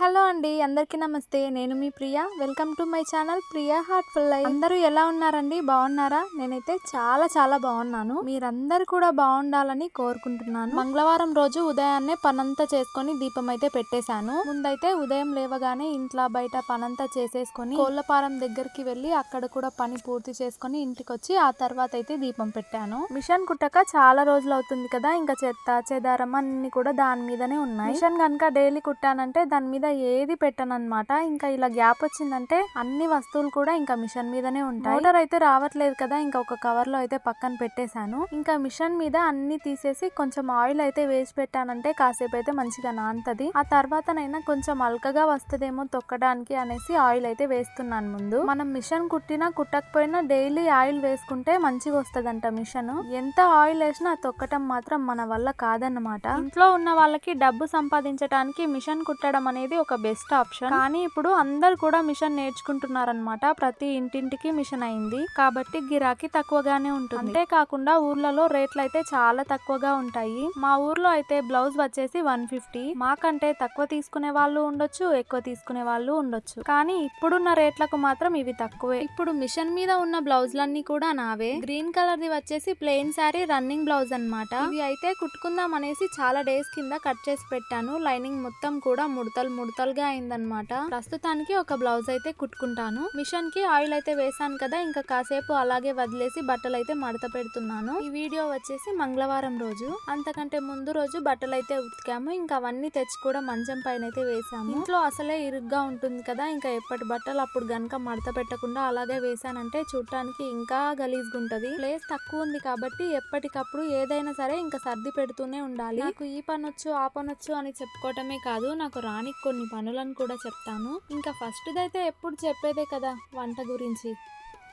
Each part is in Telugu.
హలో అండి అందరికీ నమస్తే. నేను మీ Priya. Welcome to my channel Priya heartful life. అందరూ ఎలా ఉన్నారండి? బాగున్నారా? నేనైతే చాలా చాలా బాగున్నాను. మీరందరూ కూడా బాగుండాలని కోరుకుంటున్నాను. మంగళవారం రోజు ఉదయాన్నే పనంతా చేసుకొని దీపం అయితే పెట్టేశాను. ముందైతే ఉదయం లేవగానే ఇంట్లో బయట పనంతా చేసేసుకొని కోళ్ళపారం దగ్గరికి వెళ్ళి అక్కడ కూడా పని పూర్తి చేసుకొని ఇంటికి వచ్చి ఆ తర్వాత అయితే దీపం పెట్టాను. మిషన్ కుట్టక చాలా రోజులు అవుతుంది కదా ఇంకా చెత్త చెదారం అన్ని కూడా దాని మీదనే ఉన్నాయి. మిషన్ కనుక డైలీ కుట్టానంటే దాని మీద ఏది పెట్టను అనమాట ఇంకా ఇలా గ్యాప్ వచ్చిందంటే అన్ని వస్తువులు కూడా ఇంకా మిషన్ మీదనే ఉంటాయి. మోటార్ అయితే రావట్లేదు కదా ఇంకా ఒక కవర్లో అయితే పక్కన పెట్టేశాను. ఇంకా మిషన్ మీద అన్ని తీసేసి కొంచెం ఆయిల్ అయితే వేసి పెట్టానంటే కాసేపు అయితే మంచిగా నానుతుంది. ఆ తర్వాతనైనా కొంచెం అల్కగా వస్తుందేమో తొక్కడానికి అనేసి ఆయిల్ అయితే వేస్తున్నాను ముందు. మనం మిషన్ కుట్టినా కుట్టకపోయినా డైలీ ఆయిల్ వేసుకుంటే మంచిగా వస్తదంట మిషన్. ఎంత ఆయిల్ వేసినా తొక్కటం మాత్రం మన వల్ల కాదన్నమాట. ఇంట్లో ఉన్న వాళ్ళకి డబ్బు సంపాదించడానికి మిషన్ కుట్టడం అనేది ఒక బెస్ట్ ఆప్షన్ కానీ ఇప్పుడు అందరు కూడా మిషన్ నేర్చుకుంటున్నారనమాట ప్రతి ఇంటింటికి మిషన్ అయింది. కాబట్టి గిరాకీ తక్కువగానే ఉంటుంది. అంతేకాకుండా ఊర్లలో రేట్లు అయితే చాలా తక్కువగా ఉంటాయి. మా ఊర్లో అయితే బ్లౌజ్ వచ్చేసి వన్ ఫిఫ్టీ. మాకంటే తక్కువ తీసుకునే వాళ్ళు ఉండొచ్చు ఎక్కువ తీసుకునే వాళ్ళు ఉండొచ్చు. కానీ ఇప్పుడున్న రేట్లకు మాత్రం ఇవి తక్కువే. ఇప్పుడు మిషన్ మీద ఉన్న బ్లౌజ్లన్నీ కూడా నావే. గ్రీన్ కలర్ ది వచ్చేసి ప్లెయిన్ శారీ రన్నింగ్ బ్లౌజ్ అన్నమాట. ఇవి అయితే కుట్టుకుందాం అనేసి చాలా డేస్ కింద కట్ చేసి పెట్టాను. లైనింగ్ మొత్తం కూడా ముడతలు ముడతలుగా అయిందనమాట ప్రస్తుతానికి ఒక బ్లౌజ్ అయితే కుట్టుకుంటాను. మిషన్కి ఆయిల్ అయితే వేసాను కదా ఇంకా కాసేపు అలాగే వదిలేసి బట్టలు అయితే మడత పెడుతున్నాను. ఈ వీడియో వచ్చేసి మంగళవారం రోజు. అంతకంటే ముందు రోజు బట్టలు అయితే ఉతికాము ఇంకా అవన్నీ తెచ్చి కూడా మంచం పైన అయితే వేసాము ఇంట్లో అసలే ఇరుగ్గా ఉంటుంది కదా ఇంకా ఎప్పటి బట్టలు అప్పుడు గనక మడత పెట్టకుండా అలాగే వేసానంటే చూడటానికి ఇంకా గలీజ్గా ఉంటది ప్లేస్ తక్కువ ఉంది కాబట్టి ఎప్పటికప్పుడు ఏదైనా సరే ఇంకా సర్ది పెడుతూనే ఉండాలి. నాకు ఈ పనొచ్చు ఆ పనొచ్చు అని చెప్పుకోవటమే కాదు నాకు రాని కొన్ని పనులను కూడా చెప్తాను. ఇంకా ఫస్ట్ది అయితే ఎప్పుడు చెప్పేదే కదా వంట గురించి.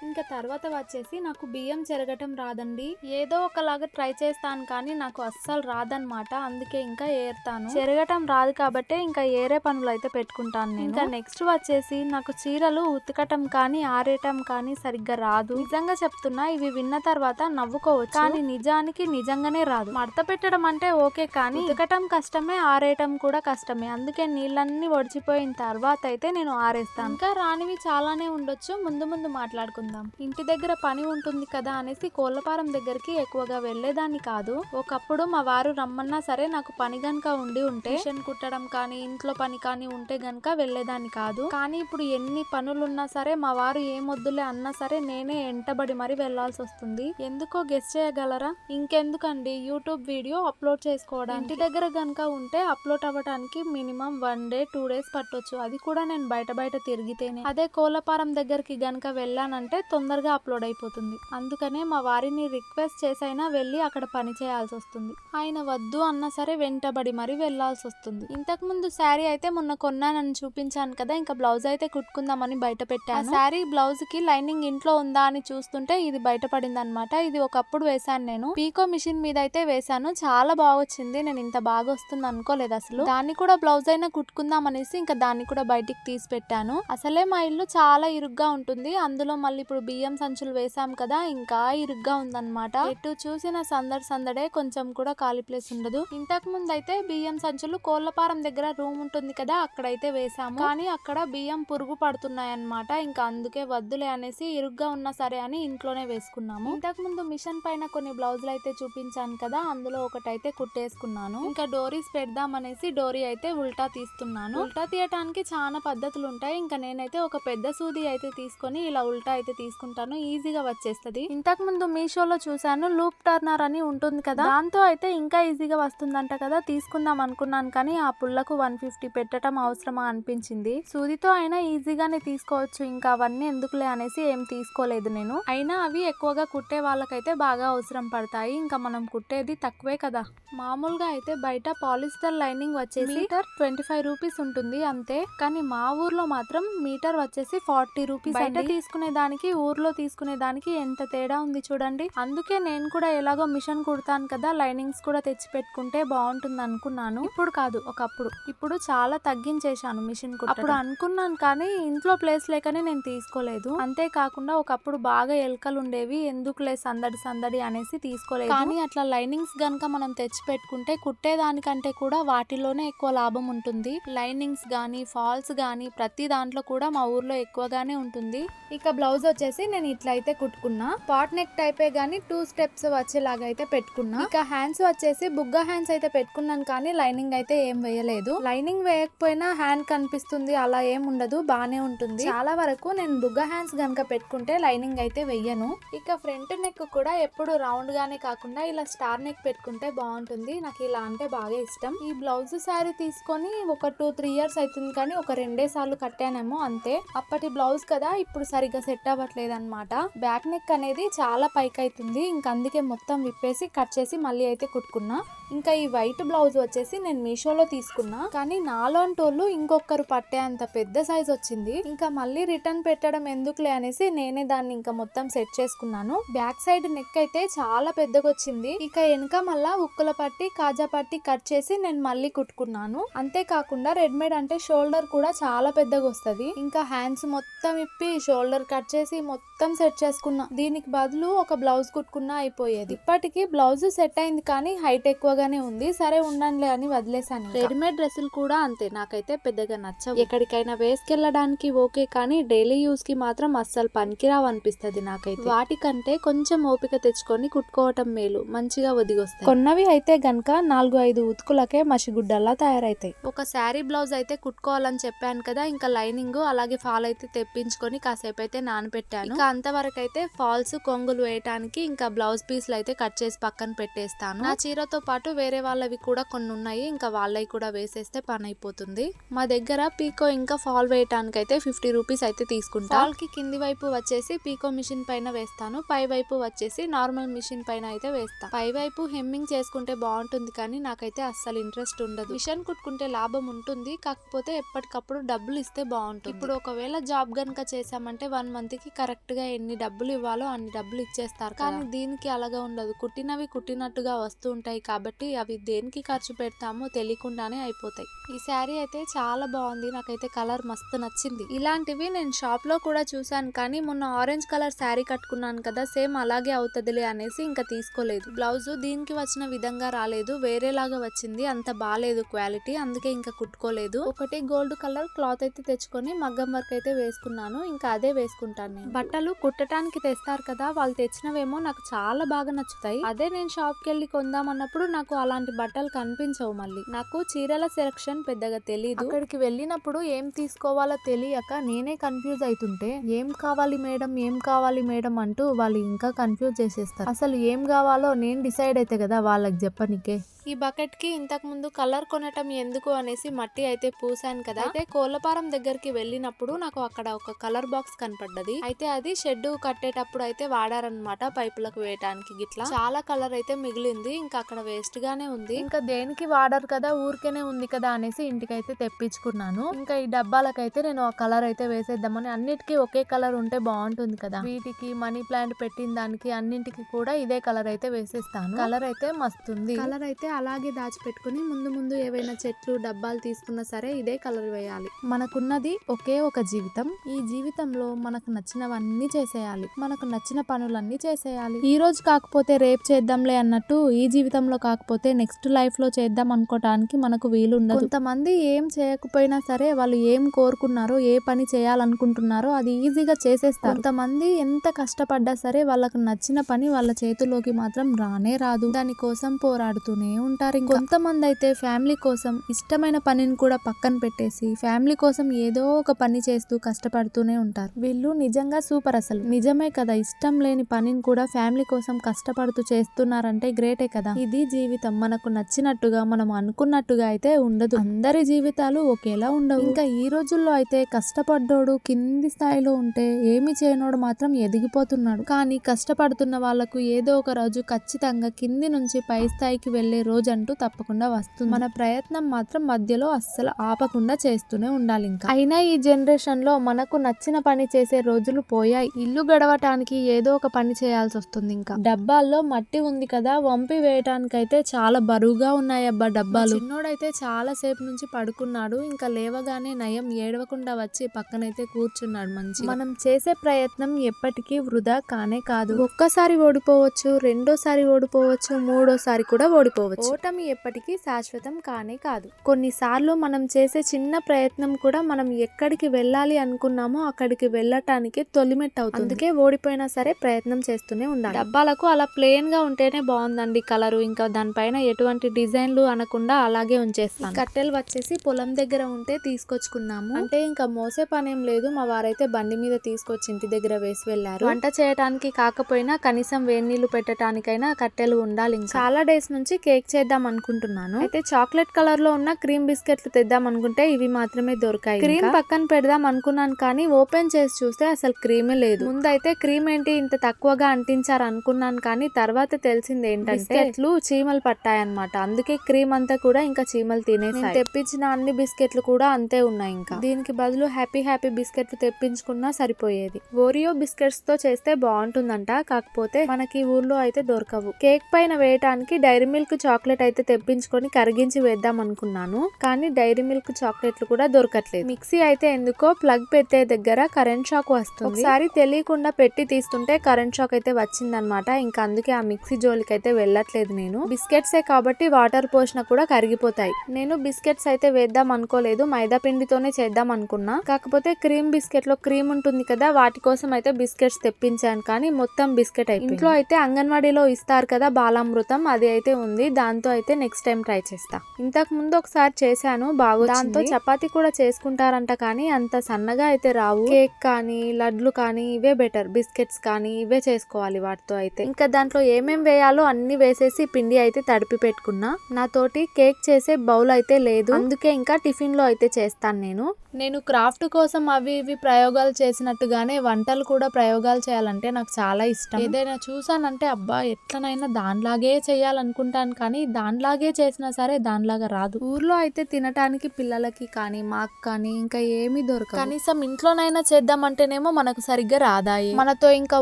ఇంకా తర్వాత వచ్చేసి నాకు బియ్యం చెరగటం రాదండి. ఏదో ఒకలాగా ట్రై చేస్తాను కానీ నాకు అస్సలు రాదన్నమాట. అందుకే ఇంకా ఏరుతాను. చెరగటం రాదు కాబట్టి ఇంకా ఏరే పనులు అయితే పెట్టుకుంటాను నేను. ఇంకా నెక్స్ట్ వచ్చేసి నాకు చీరలు ఉతకటం కానీ ఆరేయటం కానీ సరిగ్గా రాదు. నిజంగా చెప్తున్నా ఇవి విన్న తర్వాత నవ్వుకోవచ్చు. కానీ నిజానికి నిజంగానే రాదు. మడత పెట్టడం అంటే ఓకే కానీ ఉతకటం కష్టమే ఆరేయటం కూడా కష్టమే. అందుకే నీళ్ళన్నీ ఒడిచిపోయిన తర్వాత అయితే నేను ఆరేస్తాను. ఇంకా రానివి చాలానే ఉండొచ్చు. ముందు ముందు మాట్లాడుకుందాం. ఇంటి దగ్గర పని ఉంటుంది కదా అనేసి కోళ్ళపారం దగ్గరికి ఎక్కువగా వెళ్ళేదాన్ని కాదు. ఒకప్పుడు మా వారు రమ్మన్నా సరే నాకు పని గనక ఉండి ఉంటే మిషన్ కుట్టడం కానీ ఇంట్లో పని కానీ ఉంటే గనక వెళ్ళేదాన్ని కాదు. కానీ ఇప్పుడు ఎన్ని పనులున్నా సరే మా వారు ఏమొద్దులే అన్నా సరే నేనే ఎంటబడి మరి వెళ్ళాల్సి వస్తుంది. ఎందుకో గెస్ చేయగలరా? ఇంకెందుకండి యూట్యూబ్ వీడియో అప్లోడ్ చేసుకోవడానికి. ఇంటి దగ్గర గనక ఉంటే అప్లోడ్ అవ్వడానికి minimum one day two days పట్టొచ్చు. అది కూడా నేను బయట బయట తిరిగితేనే. అదే కోళ్ళపారం దగ్గరికి గనక వెళ్ళానంటే తొందరగా అప్లోడ్ అయిపోతుంది. అందుకనే మా వారిని రిక్వెస్ట్ చేసైనా వెళ్ళి అక్కడ పని చేయాల్సి వస్తుంది. ఆయన వద్దు అన్నా సరే వెంటబడి మరి వెళ్ళాల్సి వస్తుంది. ఇంతకు ముందు శారీ అయితే మొన్న కొన్నానని చూపించాను కదా ఇంకా బ్లౌజ్ అయితే కుట్టుకుందామని బయట పెట్టాను. శారీ బ్లౌజ్కి లైనింగ్ ఇంట్లో ఉందా అని చూస్తుంటే ఇది బయటపడింది అనమాట ఇది ఒకప్పుడు వేశాను నేను. పీకో మిషన్ మీద అయితే వేశాను. చాలా బాగా వచ్చింది నేను ఇంత బాగా వస్తుంది అనుకోలేదు అసలు. దాన్ని కూడా బ్లౌజ్ అయినా కుట్టుకుందాం అనేసి ఇంకా దాన్ని కూడా బయటికి తీసి పెట్టాను. అసలే మా ఇల్లు చాలా ఇరుగ్గా ఉంటుంది. అందులో మళ్ళీ ఇప్పుడు బియ్యం సంచులు వేసాం కదా ఇంకా ఇరుగ్గా ఉందన్నమాట. ఎటు చూసిన సందడి సందడే కొంచెం కూడా ఖాళీ ప్లేస్ ఉండదు. ఇంతకు ముందు అయితే బియ్యం సంచులు కోళ్ళపారం దగ్గర రూమ్ ఉంటుంది కదా అక్కడైతే వేసాము కానీ అక్కడ బియ్యం పురుగు పడుతున్నాయి అన్నమాట ఇంకా అందుకే వద్దులే అనేసి ఇరుగ్గా ఉన్నా సరే అని ఇంట్లోనే వేసుకున్నాము. ఇంతకు ముందు మిషన్ పైన కొన్ని బ్లౌజులు అయితే చూపించాను కదా అందులో ఒకటైతే కుట్టేసుకున్నాను. ఇంకా డోరీస్ పెడదాం అనేసి డోరీ అయితే ఉల్టా తీస్తున్నాను. ఉల్టా తీయటానికి చాలా పద్ధతులు ఉంటాయి ఇంకా నేనైతే ఒక పెద్ద సూది అయితే తీసుకొని ఇలా ఉల్టా అయితే తీసుకుంటాను ఈజీగా వచ్చేస్తది. ఇంతకు ముందు మీషోలో చూసాను లూప్ టర్నర్ అని ఉంటుంది కదా. దాంతో అయితే ఇంకా ఈజీగా వస్తుందంట కదా. తీసుకుందాం అనుకున్నాను కానీ ఆ పుల్లకు వన్ ఫిఫ్టీ పెట్టడం అవసరమా అనిపించింది. సూదితో అయినా ఈజీగానే తీసుకోవచ్చు. ఇంకా అవన్నీ ఎందుకులే అనేసి ఏం తీసుకోలేదు నేను. అయినా అవి ఎక్కువగా కుట్టే వాళ్ళకైతే బాగా అవసరం పడతాయి. ఇంకా మనం కుట్టేది తక్కువే కదా. మామూలుగా అయితే బయట పాలిస్టర్ లైనింగ్ వచ్చేసి మీటర్ ట్వంటీ ఫైవ్ రూపీస్ ఉంటుంది అంతే. కానీ మా ఊర్లో మాత్రం మీటర్ వచ్చేసి ఫార్టీ రూపీస్ బయట తీసుకునే దానికి దానికి ఊర్లో తీసుకునే దానికి ఎంత తేడా ఉంది చూడండి. అందుకే నేను కూడా ఎలాగో మిషన్ కుడతాను కదా లైనింగ్స్ కూడా తెచ్చి పెట్టుకుంటే బాగుంటుంది అనుకున్నాను. ఇప్పుడు కాదు ఒకప్పుడు. ఇప్పుడు చాలా తగ్గించేశాను మిషన్ అప్పుడు అనుకున్నాను కానీ ఇంట్లో ప్లేస్ లేకనే నేను తీసుకోలేదు. అంతేకాకుండా ఒకప్పుడు బాగా ఎలకలు ఉండేవి ఎందుకులే సందడి సందడి అనేసి తీసుకోలేదు. కానీ అట్లా లైనింగ్స్ గనక మనం తెచ్చి పెట్టుకుంటే కుట్టేదానికంటే కూడా వాటిలోనే ఎక్కువ లాభం ఉంటుంది. లైనింగ్స్ గానీ ఫాల్స్ గానీ ప్రతి దాంట్లో కూడా మా ఊర్లో ఎక్కువగానే ఉంటుంది. ఇక బ్లౌజ్ వచ్చేసి నేను ఇట్లా అయితే కుట్టుకున్నా. పాట్ నెక్ టైపే గానీ టూ స్టెప్స్ వచ్చేలాగా అయితే పెట్టుకున్నా. ఇక హ్యాండ్స్ వచ్చేసి బుగ్గ హ్యాండ్స్ అయితే పెట్టుకున్నాను కానీ లైనింగ్ అయితే ఏం వేయలేదు. లైనింగ్ వేయకపోయినా హ్యాండ్ కనిపిస్తుంది అలా ఏం ఉండదు బానే ఉంటుంది. చాలా వరకు నేను బుగ్గ హ్యాండ్స్ గనుక పెట్టుకుంటే లైనింగ్ అయితే వెయ్యను ఇక ఫ్రంట్ నెక్ కూడా ఎప్పుడు రౌండ్ గానే కాకుండా ఇలా స్టార్ నెక్ పెట్టుకుంటే బాగుంటుంది. నాకు ఇలా అంటే బాగా ఇష్టం. ఈ బ్లౌజ్ శారీ తీసుకొని ఒక టూ త్రీ ఇయర్స్ అవుతుంది కానీ ఒక రెండే సార్లు కట్టానేమో అంతే. అప్పటి బ్లౌజ్ కదా ఇప్పుడు సరిగ్గా సెట్ అవ్వట్లేదు అనమాట బ్యాక్ నెక్ అనేది చాలా పైకి అవుతుంది ఇంకా అందుకే మొత్తం విప్పేసి కట్ చేసి మళ్ళీ అయితే కుట్టుకున్నా. ఇంకా ఈ వైట్ బ్లౌజ్ వచ్చేసి నేను మీషోలో తీసుకున్నా. కానీ నాలోంటి వాళ్ళు ఇంకొకరు పట్టే అంత పెద్ద సైజ్ వచ్చింది. ఇంకా మళ్ళీ రిటర్న్ పెట్టడం ఎందుకులే అనేసి నేనే దాన్ని ఇంకా మొత్తం సెట్ చేసుకున్నాను. బ్యాక్ సైడ్ నెక్ అయితే చాలా పెద్దగా వచ్చింది ఇక వెనక మళ్ళా ఉక్కుల పట్టి కాజా పట్టి కట్ చేసి నేను మళ్ళీ కుట్టుకున్నాను. అంతేకాకుండా రెడీమేడ్ అంటే షోల్డర్ కూడా చాలా పెద్దగా వస్తుంది ఇంకా హ్యాండ్స్ మొత్తం ఇప్పి షోల్డర్ కట్ చేసి మొత్తం సెట్ చేసుకున్నా. దీనికి బదులు ఒక బ్లౌజ్ కుట్టుకున్నా అయిపోయేది. ఇప్పటికి బ్లౌజ్ సెట్ అయింది కానీ హైట్ ఎక్కువగానే ఉంది. సరే ఉండంలే అని వదిలేసాను రెడీమేడ్ డ్రెస్సులు కూడా అంతే. నాకైతే పెద్దగా నచ్చవు. ఎక్కడికైనా వేసుకెళ్ళడానికి ఓకే కానీ డైలీ యూస్కి మాత్రం అస్సలు పనికిరావు అనిపిస్తది నాకైతే. వాటికంటే కొంచెం ఓపిక తెచ్చుకొని కుట్టుకోవటం మేలు. మంచిగా ఒదిగొస్తాయి. కొన్నవి అయితే గనక నాలుగు ఐదు ఉతుకులకే మసిగుడ్డల్లా తయారైతాయి. ఒక శారీ బ్లౌజ్ అయితే కుట్టుకోవాలని చెప్పాను కదా ఇంకా లైనింగ్ అలాగే ఫాల్ అయితే తెప్పించుకొని కాసేపు అయితే నానబెట్టాను ఇంకా అంతవరకు అయితే ఫాల్స్ కొంగులు వేయటానికి ఇంకా బ్లౌజ్ పీస్లు అయితే కట్ చేసి పక్కన పెట్టేస్తాను. నా చీరతో పాటు వేరే వాళ్ళవి కూడా కొన్ని ఉన్నాయి. ఇంకా వాళ్ళవి కూడా వేసేస్తే పని అయిపోతుంది మా దగ్గర పీకో ఇంకా ఫాల్ వేయటానికి అయితే ఫిఫ్టీ రూపీస్ అయితే తీసుకుంటా. ఫాల్కి కింది వైపు వచ్చేసి పీకో మిషన్ పైన వేస్తాను. పై వైపు వచ్చేసి నార్మల్ మిషన్ పైన అయితే వేస్తా. పై వైపు హెమ్మింగ్ చేసుకుంటే బాగుంటుంది కానీ నాకైతే అస్సలు ఇంట్రెస్ట్ ఉండదు. మిషన్ కుట్టుకుంటే లాభం ఉంటుంది. కాకపోతే ఎప్పటికప్పుడు డబ్బులు ఇస్తే బాగుంటుంది. ఇప్పుడు ఒకవేళ జాబ్ గనుక చేసామంటే వన్ మంత్కి కరెక్ట్ కరెక్ట్గా ఎన్ని డబ్బులు ఇవ్వాలో అన్ని డబ్బులు ఇచ్చేస్తారు కానీ దీనికి అలాగా ఉండదు. కుట్టినవి కుట్టినట్టుగా వస్తూ ఉంటాయి కాబట్టి అవి దేనికి ఖర్చు పెడతామో తెలియకుండానే అయిపోతాయి. ఈ శారీ అయితే చాలా బాగుంది. నాకైతే కలర్ మస్తు నచ్చింది. ఇలాంటివి నేను షాప్లో కూడా చూసాను కానీ మొన్న ఆరెంజ్ కలర్ శారీ కట్టుకున్నాను కదా సేమ్ అలాగే అవుతుందిలే అనేసి ఇంకా తీసుకోలేదు. బ్లౌజ్ దీనికి వచ్చిన విధంగా రాలేదు. వేరేలాగా వచ్చింది. అంత బాగాలేదు క్వాలిటీ. అందుకే ఇంకా కుట్టుకోలేదు. ఒకటి గోల్డ్ కలర్ క్లాత్ అయితే తెచ్చుకొని మగ్గం వర్క్ అయితే వేసుకున్నాను. ఇంకా అదే వేసుకుంటాను. బట్టలు కుట్టడానికి తెస్తారు కదా వాళ్ళు తెచ్చినవేమో నాకు చాలా బాగా నచ్చుతాయి. అదే నేను షాప్కి వెళ్ళి కొందాం అన్నప్పుడు నాకు అలాంటి బట్టలు కనిపించవు మళ్ళీ. నాకు చీరల సెలక్షన్ పెద్దగా తెలియదు అక్కడికి వెళ్ళినప్పుడు ఏం తీసుకోవాలో తెలియక నేనే కన్ఫ్యూజ్ అవుతుంటే ఏం కావాలి మేడం ఏం కావాలి మేడం అంటూ వాళ్ళు ఇంకా కన్ఫ్యూజ్ చేసేస్తారు. అసలు ఏం కావాలో నేను డిసైడ్ అయితే కదా వాళ్ళకి చెప్పనికే. ఈ బకెట్కి ఇంతకు ముందు కలర్ కొనటం ఎందుకు అనేసి మట్టి అయితే పూసాను కదా. అయితే కోలపారం దగ్గరికి వెళ్ళినప్పుడు నాకు అక్కడ ఒక కలర్ బాక్స్ కనపడ్డది. అయితే అది షెడ్ కట్టేటప్పుడు అయితే వాడారనమాట పైపులకు వేయటానికి గిట్లా. చాలా కలర్ అయితే మిగిలింది ఇంకా అక్కడ వేస్ట్ గానే ఉంది. ఇంకా దేనికి వాడరు కదా ఊరికేనే ఉంది కదా అనేసి ఇంటికైతే తెప్పించుకున్నాను. ఇంకా ఈ డబ్బాలకైతే నేను ఆ కలర్ అయితే వేసేద్దామని అన్నిటికీ ఒకే కలర్ ఉంటే బాగుంటుంది కదా. వీటికి మనీ ప్లాంట్ పెట్టిన దానికి అన్నింటికి కూడా ఇదే కలర్ అయితే వేసేస్తాను. కలర్ అయితే మస్తుంది. కలర్ అయితే అలాగే దాచిపెట్టుకుని ముందు ముందు ఏవైనా చెట్లు డబ్బాలు తీసుకున్నా సరే ఇదే కలర్ వేయాలి. మనకున్నది ఒకే ఒక జీవితం. ఈ జీవితంలో మనకు నచ్చినవన్నీ చేసేయాలి. మనకు నచ్చిన పనులన్నీ చేసేయాలి. ఈ రోజు కాకపోతే రేపు చేద్దాంలే అన్నట్టు ఈ జీవితంలో కాకపోతే నెక్స్ట్ లైఫ్లో చేద్దాం అనుకోవటానికి మనకు వీలు ఉండదు కొంతమంది ఏం చేయకపోయినా సరే వాళ్ళు ఏం కోరుకున్నారో ఏ పని చేయాలనుకుంటున్నారో అది ఈజీగా చేసేస్తారు. కొంతమంది ఎంత కష్టపడ్డా సరే వాళ్ళకు నచ్చిన పని వాళ్ళ చేతిలోకి మాత్రం రానే రాదు. దానికోసం పోరాడుతూనే ఉంటారు కొంతమంది అయితే ఫ్యామిలీ కోసం ఇష్టమైన పనిని కూడా పక్కన పెట్టేసి ఫ్యామిలీ కోసం ఏదో ఒక పని చేస్తూ కష్టపడుతూనే ఉంటారు. వీళ్ళు నిజంగా సూపర్ అసలు. నిజమే కదా ఇష్టం లేని పనిని కూడా ఫ్యామిలీ కోసం కష్టపడుతూ చేస్తున్నారంటే గ్రేటే కదా. ఇది జీవితం. మనకు నచ్చినట్టుగా మనం అనుకున్నట్టుగా అయితే ఉండదు. అందరి జీవితాలు ఒకేలా ఉండవు. ఇంకా ఈ రోజుల్లో అయితే కష్టపడ్డోడు కింది స్థాయిలో ఉంటే ఏమి చేయనోడు మాత్రం ఎదిగిపోతున్నాడు. కానీ కష్టపడుతున్న వాళ్ళకు ఏదో ఒక రోజు ఖచ్చితంగా కింది నుంచి పై స్థాయికి వెళ్ళే రోజు రోజంటూ తప్పకుండా వస్తుంది. మన ప్రయత్నం మాత్రం మధ్యలో అస్సలు ఆపకుండా చేస్తూనే ఉండాలి ఇంకా. అయినా ఈ జనరేషన్లో మనకు నచ్చిన పని చేసే రోజులు పోయాయి. ఇల్లు గడవటానికి ఏదో ఒక పని చేయాల్సి వస్తుంది ఇంకా. డబ్బాల్లో మట్టి ఉంది కదా వంపి వేయటానికైతే చాలా బరువుగా ఉన్నాయి అబ్బా డబ్బాలు చిన్నోడైతే చాలా సేపు నుంచి పడుకున్నాడు. ఇంకా లేవగానే నయం ఏడవకుండా వచ్చి పక్కనైతే కూర్చున్నాడు మంచి మనం చేసే ప్రయత్నం ఎప్పటికీ వృధా కానే కాదు. ఒక్కసారి ఓడిపోవచ్చు రెండోసారి ఓడిపోవచ్చు మూడోసారి కూడా ఓడిపోవచ్చు. ఓటమి ఎప్పటికీ శాశ్వతం కానే కాదు. కొన్నిసార్లు మనం చేసే చిన్న ప్రయత్నం కూడా మనం ఎక్కడికి వెళ్ళాలి అనుకున్నామో అక్కడికి వెళ్ళటానికి తొలిమెట్ అవుతుంది అందుకే ఓడిపోయినా సరే ప్రయత్నం చేస్తూనే ఉండాలి. డబ్బాలకు అలా ప్లేన్గా ఉంటేనే బాగుందండి కలరు. ఇంకా దానిపైన ఎటువంటి డిజైన్లు అనకుండా అలాగే ఉంచేస్తాను. ఈ కట్టెలు వచ్చేసి పొలం దగ్గర ఉంటే తీసుకొచ్చుకున్నాము. అంటే ఇంకా మోసే పని ఏం లేదు. మా వారైతే బండి మీద తీసుకొచ్చి ఇంటి దగ్గర వేసి వెళ్ళారు. వంట చేయడానికి కాకపోయినా కనీసం వేడి నీళ్ళు పెట్టడానికైనా కట్టెలు ఉండాలి ఇంకా. చాలా డేస్ నుంచి కేక్ చేద్దాం అనుకుంటున్నాను. అయితే చాక్లెట్ కలర్లో ఉన్న క్రీమ్ బిస్కెట్లు తెద్దాం అనుకుంటే ఇవి మాత్రమే దొరికాయి క్రీమ్ పక్కన పెడదాం అనుకున్నాను కానీ ఓపెన్ చేసి చూస్తే అసలు క్రీమే లేదు. ముందైతే క్రీమ్ ఏంటి ఇంత తక్కువగా అంటించారు అనుకున్నాను కానీ తర్వాత తెలిసింది ఏంటంటే బిస్కెట్లు చీమలు పట్టాయన్నమాట. అందుకే క్రీమ్ అంతా కూడా ఇంకా చీమలు తినేసాయి. తెప్పించిన అన్ని బిస్కెట్లు కూడా అంతే ఉన్నాయి ఇంకా. దీనికి బదులు హ్యాపీ హ్యాపీ బిస్కెట్లు తెప్పించుకున్నా సరిపోయేది. ఓరియో బిస్కెట్స్తో చేస్తే బాగుంటుందంట. కాకపోతే మనకి ఊర్లో అయితే దొరకవు. కేక్ పైన వేయటానికి డైరీ మిల్క్ చాక్లెట్ చాక్లెట్ అయితే తెప్పించుకొని కరిగించి వేద్దాం అనుకున్నాను కానీ డైరీ మిల్క్ చాక్లెట్లు కూడా దొరకట్లేదు. మిక్సీ అయితే ఎందుకో ప్లగ్ పెట్టే దగ్గర కరెంట్ షాక్ వస్తుంది. ఒకసారి తెలియకుండా పెట్టి తీస్తుంటే కరెంట్ షాక్ అయితే వచ్చిందనమాట. ఇంకా అందుకే ఆ మిక్సీ జోలికి అయితే వెళ్ళట్లేదు నేను. బిస్కెట్సే కాబట్టి వాటర్ పోషణ కూడా కరిగిపోతాయి. నేను బిస్కెట్స్ అయితే వేద్దాం అనుకోలేదు మైదా పిండితోనే చేద్దాం అనుకున్నా. కాకపోతే క్రీమ్ బిస్కెట్లో క్రీమ్ ఉంటుంది కదా వాటి కోసం అయితే బిస్కెట్స్ తెప్పించాను కానీ మొత్తం బిస్కెట్ అయితే ఇంట్లో అయితే అంగన్వాడీలో ఇస్తారు కదా బాలామృతం అది అయితే ఉంది. దాంతో అయితే నెక్స్ట్ టైం ట్రై చేస్తా. ఇంతకు ముందు ఒకసారి చేశాను బాగా దాంతో చపాతీ కూడా చేసుకుంటారంట కానీ అంత సన్నగా అయితే రావు. కేక్ కానీ లడ్లు కానీ ఇవే బెటర్ బిస్కెట్స్ కానీ ఇవే చేసుకోవాలి వాటితో అయితే. ఇంకా దాంట్లో ఏమేం వేయాలో అన్ని వేసేసి పిండి అయితే తడిపి పెట్టుకున్నా. నాతోటి కేక్ చేసే బౌల్ అయితే లేదు. అందుకే ఇంకా టిఫిన్లో అయితే చేస్తాను నేను. నేను క్రాఫ్ట్ కోసం అవి ఇవి ప్రయోగాలు చేసినట్టుగానే వంటలు కూడా ప్రయోగాలు చేయాలంటే నాకు చాలా ఇష్టం. ఏదైనా చూసానంటే అబ్బా ఎట్లనైనా దానిలాగే చేయాలనుకుంటాను కానీ దానిలాగే చేసినా సరే దానిలాగా రాదు. ఊర్లో అయితే తినటానికి పిల్లలకి కానీ మాకు కానీ ఇంకా ఏమీ దొరకదు కనీసం ఇంట్లోనైనా చేద్దామంటేనేమో మనకు సరిగ్గా రాదాయి. మనతో ఇంకా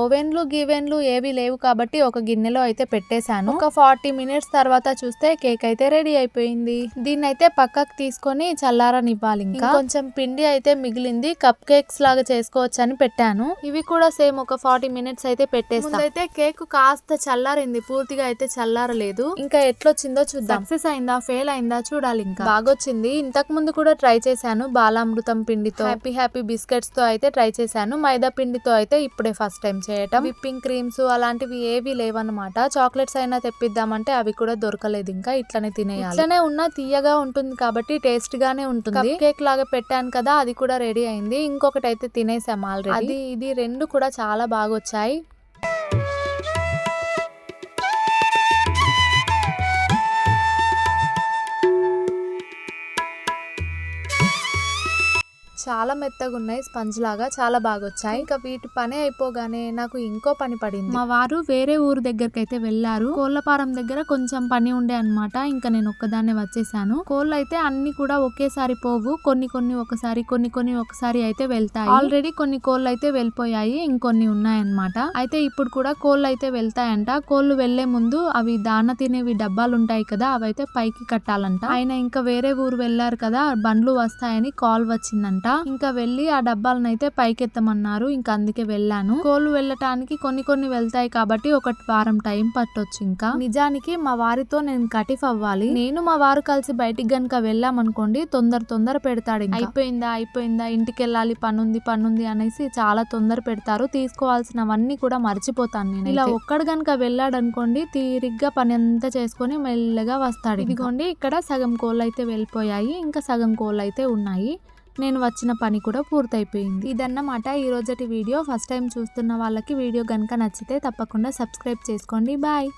ఓవెన్లు గివెన్లు ఏవి లేవు కాబట్టి ఒక గిన్నెలో అయితే పెట్టేశాను. ఒక ఫార్టీ మినిట్స్ తర్వాత చూస్తే కేక్ అయితే రెడీ అయిపోయింది. దీన్ని అయితే పక్కకు తీసుకొని చల్లారనివ్వాలి ఇంకా. కొంచెం పిండి అయితే మిగిలింది. కప్ కేక్స్ లాగా చేసుకోవచ్చు అని పెట్టాను. ఇవి కూడా సేమ్ ఒక ఫార్టీ మినిట్స్ అయితే పెట్టేస్తాను అయితే కేక్ కాస్త చల్లారింది. పూర్తిగా అయితే చల్లారలేదు. ఇంకా ఎట్లొచ్చిందో చూద్దాం. సక్సెస్ అయిందా? ఫెయిల్ అయిందా? చూడాలి ఇంకా. బాగొచ్చింది. ఇంతకు ముందు కూడా ట్రై చేశాను బాలామృతం పిండితో. హ్యాపీ హ్యాపీ బిస్కెట్స్తో అయితే ట్రై చేశాను. మైదా పిండితో అయితే ఇప్పుడే ఫస్ట్ టైం చేయటం. విప్పింగ్ క్రీమ్స్ అలాంటివి ఏవి లేవన్నమాట. చాక్లెట్స్ అయినా తెప్పిద్దామంటే అవి కూడా దొరకలేదు ఇంకా ఇట్లనే తినేయాలి. ఇట్లనే ఉన్నా తీయగా ఉంటుంది కాబట్టి టేస్ట్ గానే ఉంటుంది. కేక్ లాగా పెట్టాను కదా అది కూడా రెడీ అయింది. ఇంకొకటి అయితే తినేసాం ఆల్రెడీ అది ఇది రెండు కూడా చాలా బాగా వచ్చాయి చాలా మెత్తగా ఉన్నాయి స్పంజ్ లాగా చాలా బాగా వచ్చాయి ఇంకా వీటి పని అయిపోగానే నాకు ఇంకో పని పడింది. మా వారు వేరే ఊరు దగ్గరికి అయితే వెళ్ళారు. కోళ్ళపారం దగ్గర కొంచెం పని ఉండే అన్నమాట. ఇంకా నేను ఒక్కదాన్నే వచ్చేసాను. కోళ్ళు అయితే అన్ని కూడా ఒకేసారి పోవు. కొన్ని కొన్ని ఒకసారి కొన్ని కొన్ని ఒకసారి అయితే వెళ్తాయి. ఆల్రెడీ కొన్ని కోళ్ళు అయితే వెళ్ళిపోయాయి. ఇంకొన్ని ఉన్నాయన్నమాట. అయితే ఇప్పుడు కూడా కోళ్ళు అయితే వెళ్తాయంట. కోళ్ళు వెళ్ళే ముందు అవి దాన తినేవి డబ్బాలు ఉంటాయి కదా అవైతే పైకి కట్టాలంట. ఆయన ఇంకా వేరే ఊరు వెళ్ళారు కదా బండ్లు వస్తాయని కాల్ వచ్చిందంట. ఇంకా వెళ్ళి ఆ డబ్బాలను అయితే పైకెత్తమన్నారు. ఇంకా అందుకే వెళ్ళాను. కోళ్ళు వెళ్ళటానికి కొన్ని కొన్ని వెళ్తాయి కాబట్టి ఒక వారం టైం పట్టొచ్చు ఇంకా. నిజానికి మా వారితో నేను కటిఫ్ అవ్వాలి. నేను మా వారు కలిసి బయటికి గనుక వెళ్ళామనుకోండి తొందర తొందర పెడతాడు ఇంకా. అయిపోయిందా? అయిపోయిందా? ఇంటికి వెళ్ళాలి పనుంది పనుంది అనేసి చాలా తొందర పెడతారు. తీసుకోవాల్సినవన్నీ కూడా మర్చిపోతాను నేను ఇలా ఒక్కడు గనుక వెళ్ళాడు అనుకోండి తీరిగ్గా పని అంతా చేసుకొని మెల్లగా వస్తాడు. ఇదిగోండి ఇక్కడ సగం కోళ్ళు అయితే వెళ్ళిపోయాయి. ఇంకా సగం కోళ్ళు అయితే ఉన్నాయి. నేను వచ్చిన పని కూడా పూర్తయిపోయింది. ఇదన్నమాట ఈ రోజటి వీడియో. ఫస్ట్ టైం చూస్తున్న వాళ్ళకి వీడియో కనుక నచ్చితే తప్పకుండా సబ్స్క్రైబ్ చేసుకోండి. బాయ్.